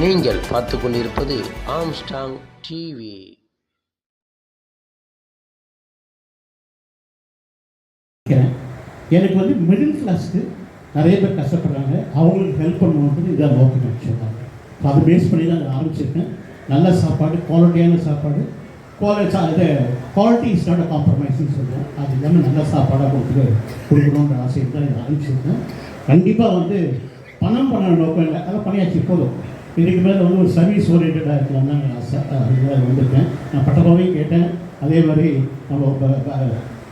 நீங்கள் பார்த்து கொண்டிருப்பது ஆம்ஸ்டாங் டிவி எனக்கு வந்து மிடில் கிளாஸ்க்கு நிறைய பேர் கஷ்டப்படுறாங்க. அவங்களுக்கு ஹெல்ப் பண்ணணுன்றது இதாக நோக்கம் ஆக்சுவலாக ஸோ அதை பேஸ் பண்ணி தான் நான் ஆரம்பிச்சிருக்கேன். நல்ல சாப்பாடு குவாலிட்டியான சாப்பாடு. குவாலிட்டி இது குவாலிட்டி இஸ் நாட் காம்ப்ரமைஸ்னு சொல்லுவேன் அது இல்லாமல் நல்ல சாப்பாடாக கொடுத்து கொடுக்கணுன்ற ஆசை தான் இதை ஆரம்பிச்சிருக்கேன். கண்டிப்பாக வந்து பணம் பண்ண நோக்கம் இல்லை. அதை பண்ணியாச்சு போதும். இதுக்கு மேலே வந்து ஒரு சர்வீஸ் ஓரியன்டாக இருக்கலாம் தான் என் வந்திருக்கேன். நான் பட்டபாவையும் கேட்டேன். அதே மாதிரி நம்ம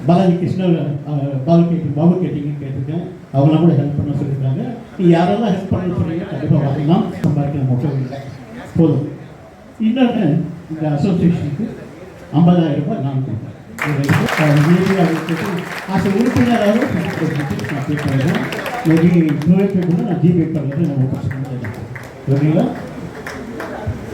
பாலாஜி கிருஷ்ணர் அஹ், பாலு கேட்டி பாபு கேட்டிங்க கேட்டிருக்கேன். அவங்களாம் கூட ஹெல்ப் பண்ண சொல்லியிருக்காங்க. நீ யாரெல்லாம் ஹெல்ப் பண்ண சொல்கிறீங்க கண்டிப்பாக வரலாம். சம்பாதிக்கிற மட்டும் இல்லை. போதும். இன்னொன்று இந்த அசோசியேஷனுக்கு ஐம்பதாயிரம் ரூபாய் நான் கொடுப்பேன் ஆசை உறுப்பினராக நான் ஜிபே பண்ணுறது நம்ம பிரச்சனை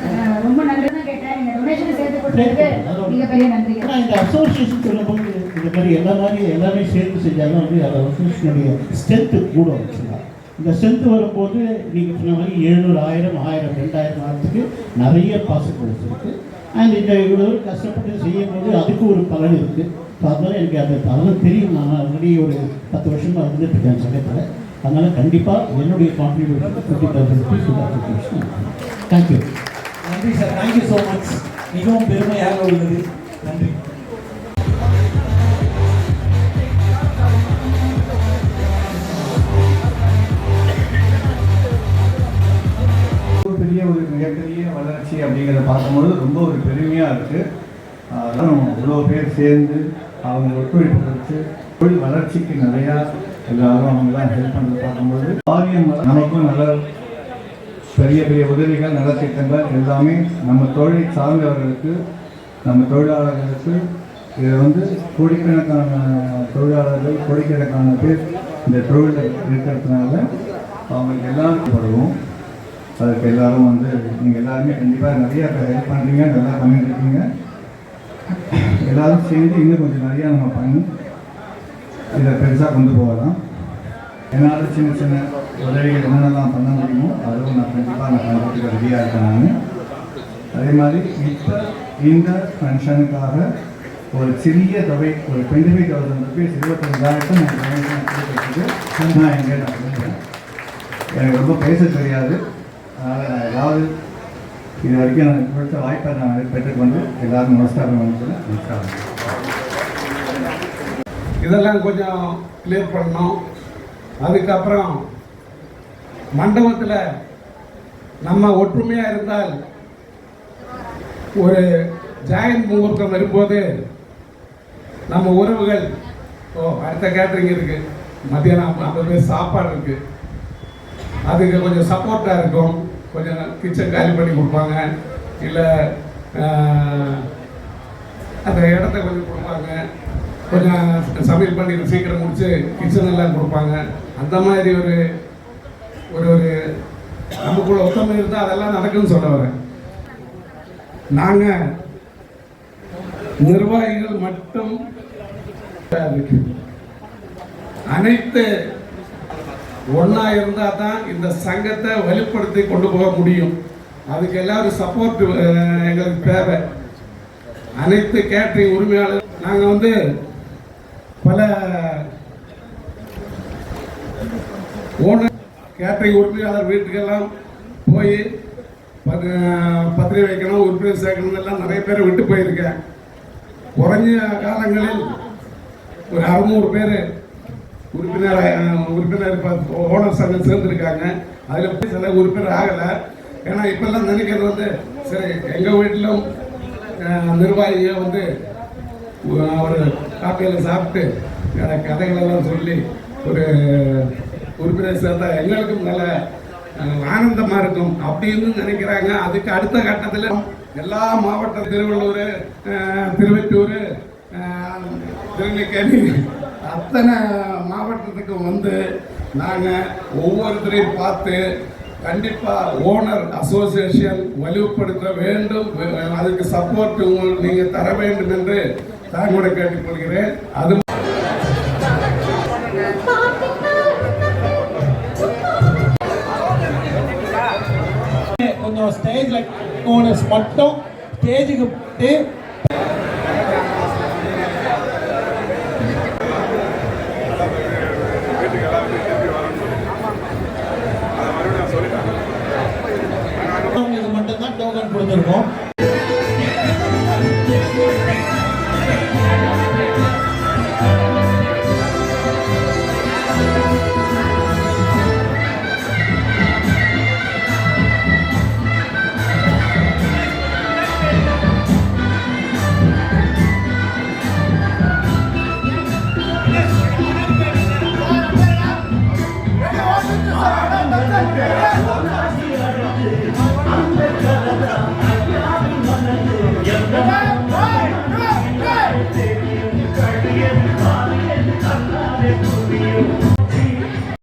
அஹ் ரொம்ப நன்றி தான் கேட்டேன். நீங்க டொனேஷன் சேர்த்து கொடுத்ததுக்கு மிகப்பெரிய நன்றி இந்த அசோசியேஷன் சொல்லும்போது இந்த மாதிரி எல்லா மாதிரி எல்லாமே சேர்ந்து செஞ்சாலும் வந்து அந்த அசோசியேஷனுடைய ஸ்ட்ரென்த்து கூட வச்சுக்கலாம். இந்த ஸ்ட்ரென்த் வரும்போது நீங்கள் சொன்ன மாதிரி எழுநூறு ஆயிரம் ஆயிரம் ரெண்டாயிரம் ஆயிரத்துக்கு நிறைய பாசிபிலிட்டிஸ் இருக்குது அண்ட் இந்த இவ்வளோ கஷ்டப்பட்டு செய்யும் போது அதுக்கு ஒரு பலன் இருக்குது ஸோ அதனால எனக்கு அந்த பலன் தெரியும். நான் ஆல்ரெடி ஒரு பத்து வருஷமாக இருந்துட்டு இருக்கேன் சமயத்தில் அதனால கண்டிப்பாக என்னுடைய contribution fifty thousand rupees application thank you நன்றி sir thank you so much மிகவும் பெருமையாக உள்ளது. நன்றி. பெரிய ஒரு மிகப்பெரிய வளர்ச்சி அப்படிங்கிறத பார்க்கும்போது ரொம்ப ஒரு பெருமையாக இருக்குது அதெல்லாம் இவ்வளோ பேர் சேர்ந்து அவங்க ஒத்துழைப்பு கொடுத்து தொழில் வளர்ச்சிக்கு நிறையா எல்லாரும் அவங்களாம் ஹெல்ப் பண்ணுறது பார்க்கும்போது ஆரியம் நமக்கும் நல்ல பெரிய பெரிய உதவிகள் நலத்திட்டங்கள் எல்லாமே நம்ம தொழிலை சார்ந்தவர்களுக்கு நம்ம தொழிலாளர்களுக்கு இதை வந்து கோடிக்கணக்கான தொழிலாளர்கள் கோடிக்கணக்கான பேர் இந்த தொழிலில் இருக்கிறதுனால அவங்களுக்கு எல்லாருக்கும் வருவோம் அதுக்கு எல்லாரும் வந்து நீங்கள் எல்லாருமே கண்டிப்பாக நிறைய ஹெல்ப் பண்ணுறீங்க நல்லா பண்ணிட்டு இருக்கீங்க. எல்லாரும் சேர்ந்து இன்னும் கொஞ்சம் நிறையா நம்ம பண்ணி இதை பெருசாக கொண்டு போகலாம். என்னால் சின்ன சின்ன உதவிகள் என்னென்னலாம் பண்ண முடியுமோ அதுவும் நான் கண்டிப்பாக நான் பண்ணுறதுக்கு ரெடியாக இருக்கேன் நான். அதே மாதிரி இப்போ இந்த ஃபங்க்ஷனுக்காக ஒரு சிறிய தொகை ஒரு டுவெண்ட்டி ஃபைவ் தௌசண்ட் ருபீஸ் இருபத்தஞ்சாயிரத்தை நான் நான் எங்கே நான் சொல்லுவேன் எனக்கு ரொம்ப பேச தெரியாது. அதனால் நான் ஏதாவது இது வரைக்கும் எனக்கு கொடுத்த வாய்ப்பை நான் பெற்றுக்கொண்டு எல்லாரும் நமஸ்காரம் வந்து நமஸ்காரம் இதெல்லாம் கொஞ்சம் கிளியர் பண்ணோம் அதுக்கப்புறம் மண்டபத்தில் நம்ம ஒற்றுமையாக இருந்தால் ஒரு ஜாயின் முகூர்த்தம் வரும்போது நம்ம உறவுகள் ஓ அடுத்த கேட்ரிங் இருக்கு. மத்தியானம் ஐம்பது பேர் சாப்பாடு இருக்கு. அதுக்கு கொஞ்சம் சப்போர்ட்டாக இருக்கும். கொஞ்சம் கிச்சன் காலி பண்ணி கொடுப்பாங்க. இல்லை அந்த இடத்த கொஞ்சம் கொடுப்பாங்க. கொஞ்சம் சமையல் பண்ணி சீக்கிரம் முடிச்சு கிச்சன் எல்லாம் கொடுப்பாங்க. அந்த மாதிரி ஒரு ஒரு ஒரு நமக்குள்ள ஒத்தமை இருந்தால் அதெல்லாம் நடக்குன்னு சொல்ல வரேன். நாங்கள் நிர்வாகிகள் மட்டும் அனைத்து ஒன்றா இருந்தால் தான் இந்த சங்கத்தை வலுப்படுத்தி கொண்டு போக முடியும். அதுக்கு எல்லாரும் சப்போர்ட் எங்களுக்கு தேவை. அனைத்து கேட்டரிங் உரிமையாளர் நாங்கள் வந்து பல ஓனர் கேட்டரிங் உரிமையாளர் வீட்டுக்கெல்லாம் போய் பத்திரிகை வைக்கணும் உறுப்பினர் சேர்க்கணும் எல்லாம் நிறைய பேரை விட்டு போயிருக்கேன். குறைஞ்ச காலங்களில் ஒரு அறுநூறு பேர் உறுப்பினர் உறுப்பினர் இப்போ ஓனர் சங்கம் சேர்ந்துருக்காங்க. அதில் சில உறுப்பினர் ஆகலை. ஏன்னா இப்பெல்லாம் நினைக்கிறது வந்து சரி எங்கள் வீட்டிலும் நிர்வாகிகள் நிர்வாகியை வந்து அவர் ஒரு காப்பியில் சாப்பிட்டு கதைகளெல்லாம் சொல்லி ஒரு உறுப்பினர் சேர்ந்தா எங்களுக்கும் நல்ல ஆனந்தமாக இருக்கும் அப்படின்னு நினைக்கிறாங்க. அதுக்கு அடுத்த கட்டத்தில் எல்லா மாவட்டம் திருவள்ளூர் திருவெட்டூர் திருநெல்வேலி அத்தனை மாவட்டத்துக்கு வந்து நாங்கள் ஒவ்வொருத்தரையும் பார்த்து கண்டிப்பாக ஓனர் அசோசியேஷன் வலுப்படுத்த வேண்டும். அதுக்கு சப்போர்ட் நீங்கள் தர வேண்டும் என்று தாங்கூட கேட்டுக்கொள்கிறேன் அது கொஞ்சம் ஸ்டேஜ்ல ஓனர்ஸ் ஸ்டேஜுக்கு